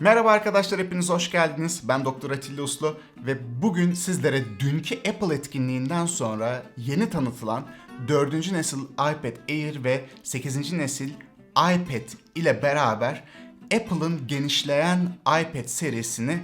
Merhaba arkadaşlar hepiniz hoş geldiniz. Ben Doktor Atilla Uslu ve bugün sizlere dünkü Apple etkinliğinden sonra yeni tanıtılan 4. nesil iPad Air ve 8. nesil iPad ile beraber Apple'ın genişleyen iPad serisini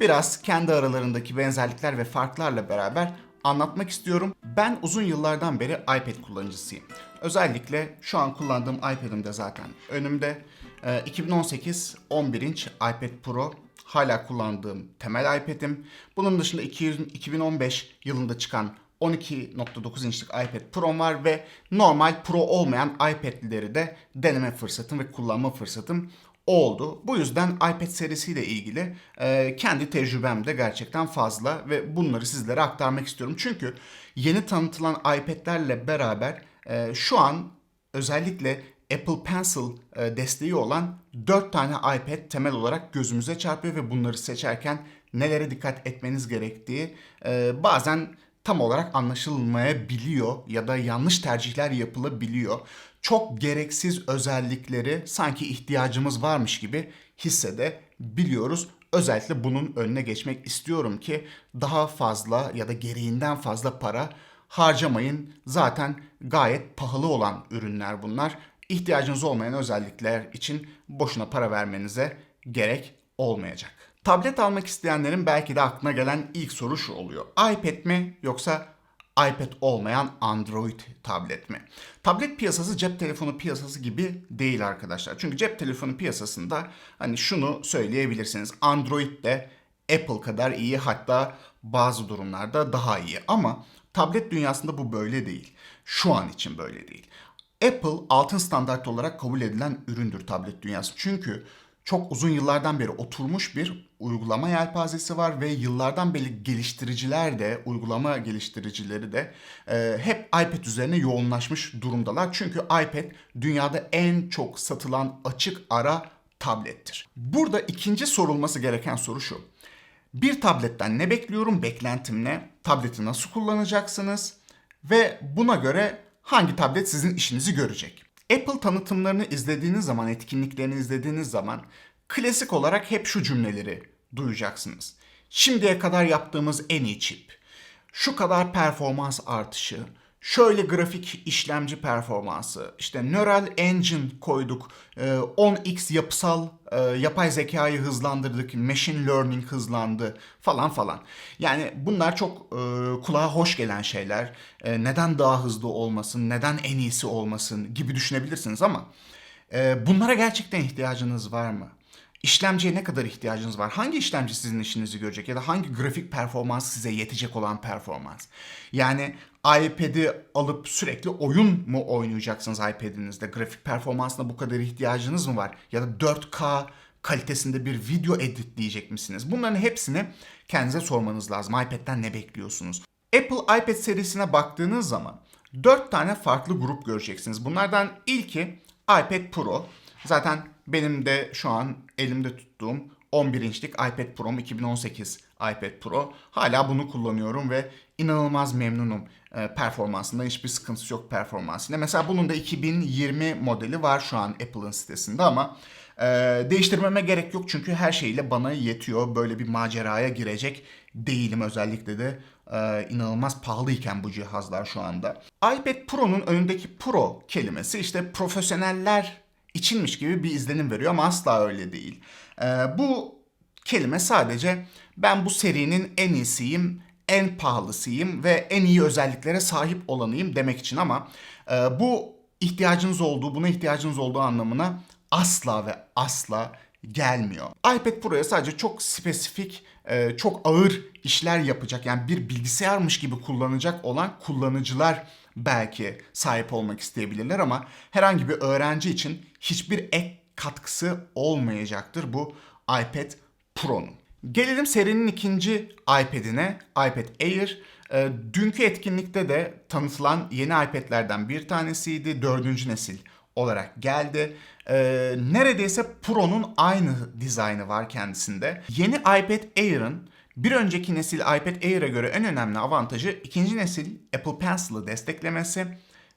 biraz kendi aralarındaki benzerlikler ve farklarla beraber anlatmak istiyorum. Ben uzun yıllardan beri iPad kullanıcısıyım. Özellikle şu an kullandığım iPad'im de zaten önümde. Ee, 2018 11 inç iPad Pro hala kullandığım temel iPad'im. Bunun dışında 200 2015 yılında çıkan 12.9 inçlik iPad Pro'm var ve normal Pro olmayan iPad'leri de deneme fırsatım ve kullanma fırsatım oldu. Bu yüzden iPad serisiyle ilgili e, kendi tecrübem de gerçekten fazla ve bunları sizlere aktarmak istiyorum. Çünkü yeni tanıtılan iPad'lerle beraber e, şu an özellikle Apple Pencil e, desteği olan 4 tane iPad temel olarak gözümüze çarpıyor ve bunları seçerken nelere dikkat etmeniz gerektiği e, bazen tam olarak anlaşılmayabiliyor ya da yanlış tercihler yapılabiliyor. Çok gereksiz özellikleri sanki ihtiyacımız varmış gibi hissedebiliyoruz. Özellikle bunun önüne geçmek istiyorum ki daha fazla ya da gereğinden fazla para harcamayın. Zaten gayet pahalı olan ürünler bunlar. İhtiyacınız olmayan özellikler için boşuna para vermenize gerek olmayacak. Tablet almak isteyenlerin belki de aklına gelen ilk soru şu oluyor. iPad mi yoksa iPad olmayan Android tablet mi? Tablet piyasası cep telefonu piyasası gibi değil arkadaşlar. Çünkü cep telefonu piyasasında hani şunu söyleyebilirsiniz. Android de Apple kadar iyi hatta bazı durumlarda daha iyi. Ama tablet dünyasında bu böyle değil. Şu an için böyle değil. Apple altın standart olarak kabul edilen üründür tablet dünyası. Çünkü çok uzun yıllardan beri oturmuş bir uygulama yelpazesi var ve yıllardan beri geliştiriciler de, uygulama geliştiricileri de e, hep iPad üzerine yoğunlaşmış durumdalar. Çünkü iPad dünyada en çok satılan açık ara tablettir. Burada ikinci sorulması gereken soru şu. Bir tabletten ne bekliyorum, beklentim ne? Tableti nasıl kullanacaksınız? Ve buna göre hangi tablet sizin işinizi görecek? Apple tanıtımlarını izlediğiniz zaman, etkinliklerini izlediğiniz zaman klasik olarak hep şu cümleleri duyacaksınız. Şimdiye kadar yaptığımız en iyi çip, şu kadar performans artışı, şöyle grafik işlemci performansı, işte Neural Engine koyduk, e, 10x yapısal e, yapay zekayı hızlandırdık, machine learning hızlandı falan falan. Yani bunlar çok e, kulağa hoş gelen şeyler. E, neden daha hızlı olmasın, neden en iyisi olmasın gibi düşünebilirsiniz ama bunlara gerçekten ihtiyacınız var mı? İşlemciye ne kadar ihtiyacınız var? Hangi işlemci sizin işinizi görecek ya da hangi grafik performans size yetecek olan performans? Yani iPad'i alıp sürekli oyun mu oynayacaksınız iPad'inizde? Grafik performansına bu kadar ihtiyacınız mı var? Ya da 4K kalitesinde bir video editleyecek misiniz? Bunların hepsini kendinize sormanız lazım. iPad'den ne bekliyorsunuz? Apple iPad serisine baktığınız zaman 4 tane farklı grup göreceksiniz. Bunlardan ilki iPad Pro. Zaten benim de şu an elimde tuttuğum 11 inçlik iPad Pro'm 2018 iPad Pro. Hala bunu kullanıyorum ve inanılmaz memnunum e, performansından. Hiçbir sıkıntısı yok performansıyla. Mesela bunun da 2020 modeli var şu an Apple'ın sitesinde ama e, değiştirmeme gerek yok çünkü her şeyle bana yetiyor. Böyle bir maceraya girecek değilim özellikle de e, inanılmaz pahalıyken bu cihazlar şu anda. iPad Pro'nun önündeki Pro kelimesi işte profesyoneller içinmiş gibi bir izlenim veriyor ama asla öyle değil. Ee, bu kelime sadece ben bu serinin en iyisiyim, en pahalısıyım ve en iyi özelliklere sahip olanıyım demek için ama e, bu ihtiyacınız olduğu, buna ihtiyacınız olduğu anlamına asla ve asla gelmiyor. iPad Pro'ya sadece çok spesifik, e, çok ağır işler yapacak yani bir bilgisayarmış gibi kullanacak olan kullanıcılar belki sahip olmak isteyebilirler ama herhangi bir öğrenci için hiçbir ek katkısı olmayacaktır bu iPad Pro'nun. Gelelim serinin ikinci iPad'ine, iPad Air. E, dünkü etkinlikte de tanıtılan yeni iPad'lerden bir tanesiydi. Dördüncü nesil olarak geldi. E, neredeyse Pro'nun aynı dizaynı var kendisinde. Yeni iPad Air'ın bir önceki nesil iPad Air'e göre en önemli avantajı ikinci nesil Apple Pencil'ı desteklemesi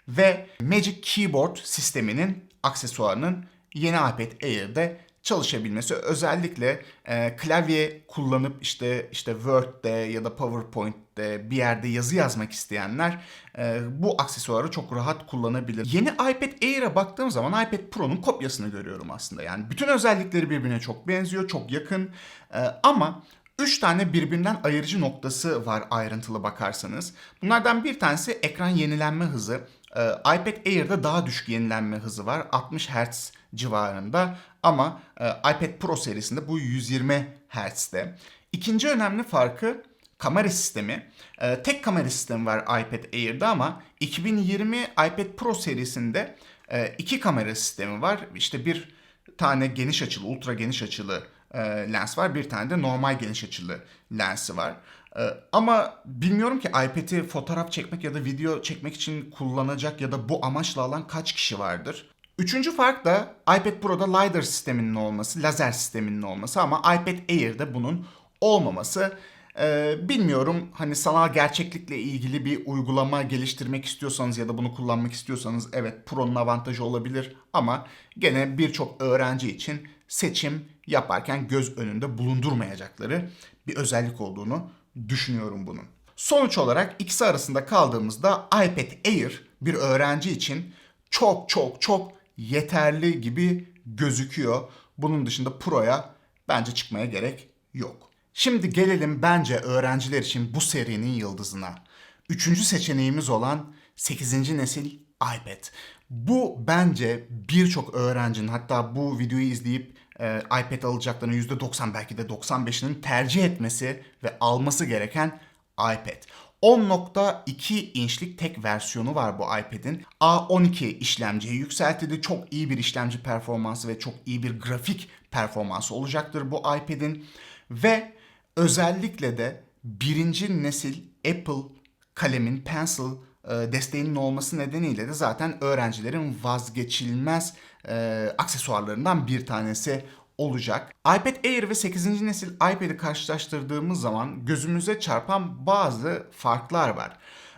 ve Magic Keyboard sisteminin aksesuarının yeni iPad Air'de çalışabilmesi özellikle e, klavye kullanıp işte işte Word'de ya da PowerPoint'te bir yerde yazı yazmak isteyenler e, bu aksesuarı çok rahat kullanabilir. Yeni iPad Air'e baktığım zaman iPad Pro'nun kopyasını görüyorum aslında. Yani bütün özellikleri birbirine çok benziyor, çok yakın E, ama 3 tane birbirinden ayırıcı noktası var ayrıntılı bakarsanız. Bunlardan bir tanesi ekran yenilenme hızı. Ee, iPad Air'da daha düşük yenilenme hızı var. 60 Hz civarında ama e, iPad Pro serisinde bu 120 Hz'de. İkinci önemli farkı kamera sistemi. Ee, tek kamera sistemi var iPad Air'da ama 2020 iPad Pro serisinde e, iki kamera sistemi var. İşte bir tane geniş açılı, ultra geniş açılı e, lens var. Bir tane de normal geniş açılı lensi var. E, ama bilmiyorum ki iPad'i fotoğraf çekmek ya da video çekmek için kullanacak ya da bu amaçla alan kaç kişi vardır? Üçüncü fark da iPad Pro'da LiDAR sisteminin olması, lazer sisteminin olması ama iPad Air'de bunun olmaması. Ee, bilmiyorum hani sanal gerçeklikle ilgili bir uygulama geliştirmek istiyorsanız ya da bunu kullanmak istiyorsanız evet Pro'nun avantajı olabilir ama gene birçok öğrenci için seçim yaparken göz önünde bulundurmayacakları bir özellik olduğunu düşünüyorum bunun. Sonuç olarak ikisi arasında kaldığımızda iPad Air bir öğrenci için çok çok çok yeterli gibi gözüküyor. Bunun dışında Pro'ya bence çıkmaya gerek yok. Şimdi gelelim bence öğrenciler için bu serinin yıldızına. Üçüncü seçeneğimiz olan 8. nesil iPad. Bu bence birçok öğrencinin hatta bu videoyu izleyip e, iPad alacaklarının %90 belki de 95'inin tercih etmesi ve alması gereken iPad. 10.2 inçlik tek versiyonu var bu iPad'in. A12 işlemciyi yükseltildi. Çok iyi bir işlemci performansı ve çok iyi bir grafik performansı olacaktır bu iPad'in. Ve özellikle de birinci nesil Apple kalemin Pencil desteğinin olması nedeniyle de zaten öğrencilerin vazgeçilmez e, aksesuarlarından bir tanesi olacak. iPad Air ve 8. nesil iPad'i karşılaştırdığımız zaman gözümüze çarpan bazı farklar var.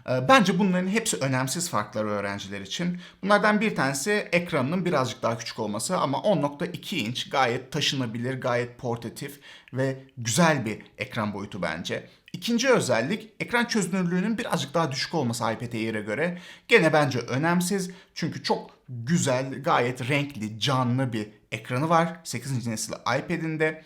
Ee, Bence bunların hepsi önemsiz farklar öğrenciler için. Bunlardan bir tanesi ekranının birazcık daha küçük olması ama 10.2 inç gayet taşınabilir, gayet portatif ve güzel bir ekran boyutu bence. İkinci özellik ekran çözünürlüğünün birazcık daha düşük olması iPad Air'e göre. Gene bence önemsiz çünkü çok güzel, gayet renkli, canlı bir ekranı var 8. nesil iPad'inde.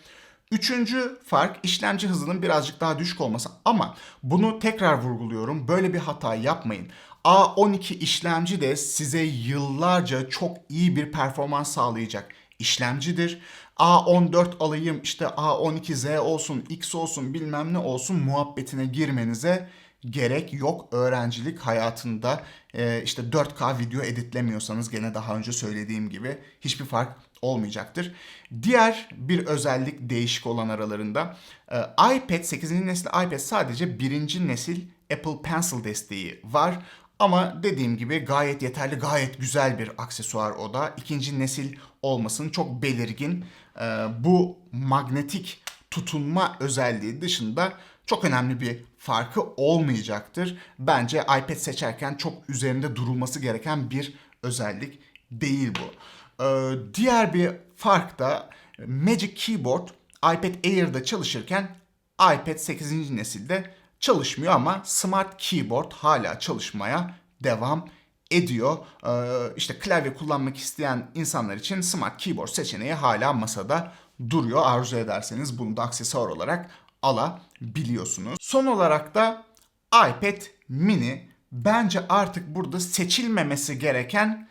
Üçüncü fark işlemci hızının birazcık daha düşük olması ama bunu tekrar vurguluyorum. Böyle bir hata yapmayın. A12 işlemci de size yıllarca çok iyi bir performans sağlayacak işlemcidir. A14 alayım işte A12Z olsun X olsun bilmem ne olsun muhabbetine girmenize gerek yok öğrencilik hayatında e, işte 4K video editlemiyorsanız gene daha önce söylediğim gibi hiçbir fark olmayacaktır. Diğer bir özellik değişik olan aralarında e, iPad 8. nesil iPad sadece birinci nesil Apple Pencil desteği var. Ama dediğim gibi gayet yeterli, gayet güzel bir aksesuar o da. İkinci nesil olmasının çok belirgin. E, bu magnetik tutunma özelliği dışında çok önemli bir farkı olmayacaktır. Bence iPad seçerken çok üzerinde durulması gereken bir özellik değil bu. Ee, diğer bir fark da Magic Keyboard iPad Air'da çalışırken iPad 8. nesilde çalışmıyor ama Smart Keyboard hala çalışmaya devam ediyor. Ee, işte klavye kullanmak isteyen insanlar için Smart Keyboard seçeneği hala masada duruyor. Arzu ederseniz bunu da aksesuar olarak alabiliyorsunuz. Son olarak da iPad mini bence artık burada seçilmemesi gereken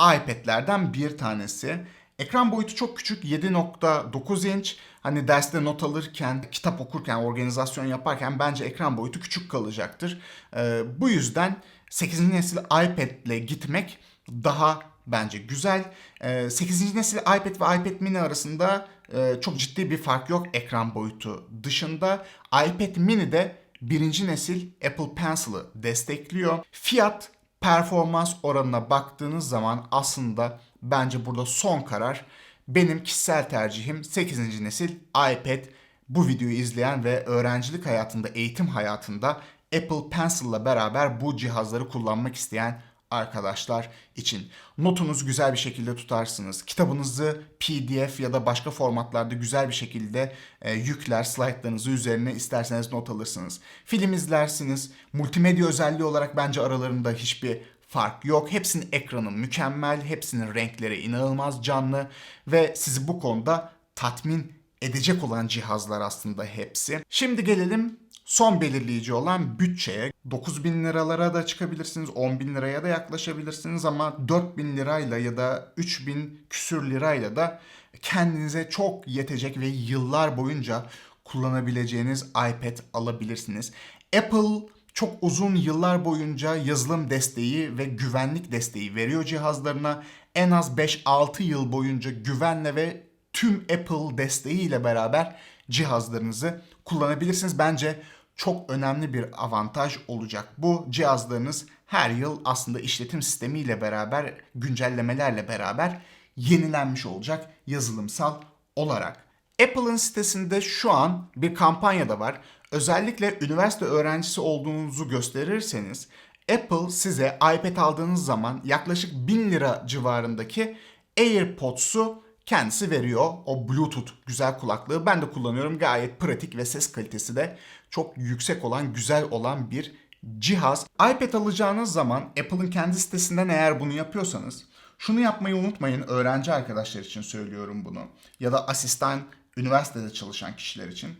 iPad'lerden bir tanesi. Ekran boyutu çok küçük 7.9 inç. Hani derste not alırken, kitap okurken, organizasyon yaparken bence ekran boyutu küçük kalacaktır. Ee, bu yüzden 8. nesil iPad ile gitmek daha bence güzel. Ee, 8. nesil iPad ve iPad mini arasında e, çok ciddi bir fark yok ekran boyutu dışında. iPad mini de birinci nesil Apple Pencil'ı destekliyor. Fiyat performans oranına baktığınız zaman aslında bence burada son karar benim kişisel tercihim 8. nesil iPad. Bu videoyu izleyen ve öğrencilik hayatında, eğitim hayatında Apple Pencil'la beraber bu cihazları kullanmak isteyen arkadaşlar için. Notunuz güzel bir şekilde tutarsınız. Kitabınızı PDF ya da başka formatlarda güzel bir şekilde e, yükler, slaytlarınızı üzerine isterseniz not alırsınız. Film izlersiniz. Multimedya özelliği olarak bence aralarında hiçbir fark yok. Hepsinin ekranı mükemmel, hepsinin renkleri inanılmaz canlı ve sizi bu konuda tatmin edecek olan cihazlar aslında hepsi. Şimdi gelelim son belirleyici olan bütçeye. 9000 liralara da çıkabilirsiniz, 10 bin liraya da yaklaşabilirsiniz ama 4000 lirayla ya da 3000 küsür lirayla da kendinize çok yetecek ve yıllar boyunca kullanabileceğiniz iPad alabilirsiniz. Apple çok uzun yıllar boyunca yazılım desteği ve güvenlik desteği veriyor cihazlarına. En az 5-6 yıl boyunca güvenle ve tüm Apple desteğiyle beraber cihazlarınızı kullanabilirsiniz. Bence çok önemli bir avantaj olacak. Bu cihazlarınız her yıl aslında işletim sistemiyle beraber, güncellemelerle beraber yenilenmiş olacak yazılımsal olarak. Apple'ın sitesinde şu an bir kampanya da var. Özellikle üniversite öğrencisi olduğunuzu gösterirseniz Apple size iPad aldığınız zaman yaklaşık 1000 lira civarındaki AirPods'u kendisi veriyor. O Bluetooth güzel kulaklığı ben de kullanıyorum. Gayet pratik ve ses kalitesi de çok yüksek olan, güzel olan bir cihaz. iPad alacağınız zaman Apple'ın kendi sitesinden eğer bunu yapıyorsanız şunu yapmayı unutmayın. Öğrenci arkadaşlar için söylüyorum bunu. Ya da asistan üniversitede çalışan kişiler için.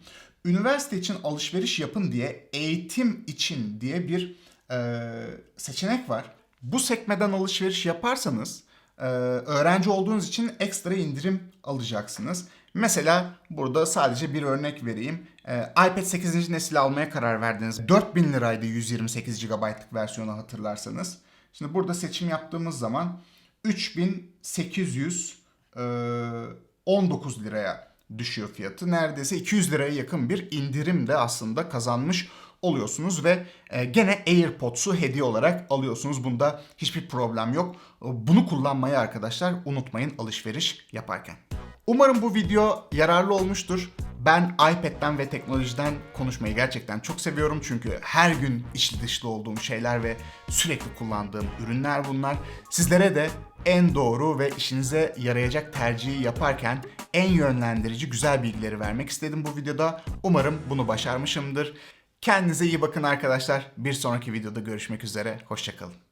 Üniversite için alışveriş yapın diye eğitim için diye bir e, seçenek var. Bu sekmeden alışveriş yaparsanız e, öğrenci olduğunuz için ekstra indirim alacaksınız. Mesela burada sadece bir örnek vereyim. E, iPad 8. nesil almaya karar verdiniz. 4000 liraydı 128 GB'lık versiyonu hatırlarsanız. Şimdi burada seçim yaptığımız zaman 3819 liraya düşüyor fiyatı. Neredeyse 200 liraya yakın bir indirim de aslında kazanmış oluyorsunuz ve e, gene AirPods'u hediye olarak alıyorsunuz. Bunda hiçbir problem yok. Bunu kullanmayı arkadaşlar unutmayın alışveriş yaparken. Umarım bu video yararlı olmuştur. Ben iPad'den ve teknolojiden konuşmayı gerçekten çok seviyorum çünkü her gün içli dışlı olduğum şeyler ve sürekli kullandığım ürünler bunlar. Sizlere de en doğru ve işinize yarayacak tercihi yaparken en yönlendirici güzel bilgileri vermek istedim bu videoda. Umarım bunu başarmışımdır. Kendinize iyi bakın arkadaşlar. Bir sonraki videoda görüşmek üzere. Hoşçakalın.